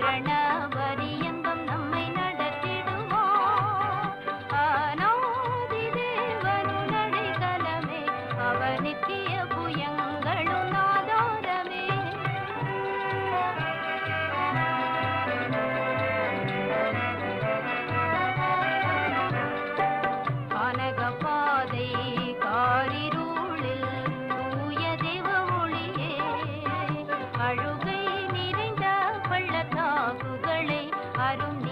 மரண வரியங்கம் நம்மை நடத்திடுவோ? ஆனோதி தேவனு நடைக்கலமே அவனித்திய புயங்களும் நாதோரமே. கனக பாதை அழுகை அருண்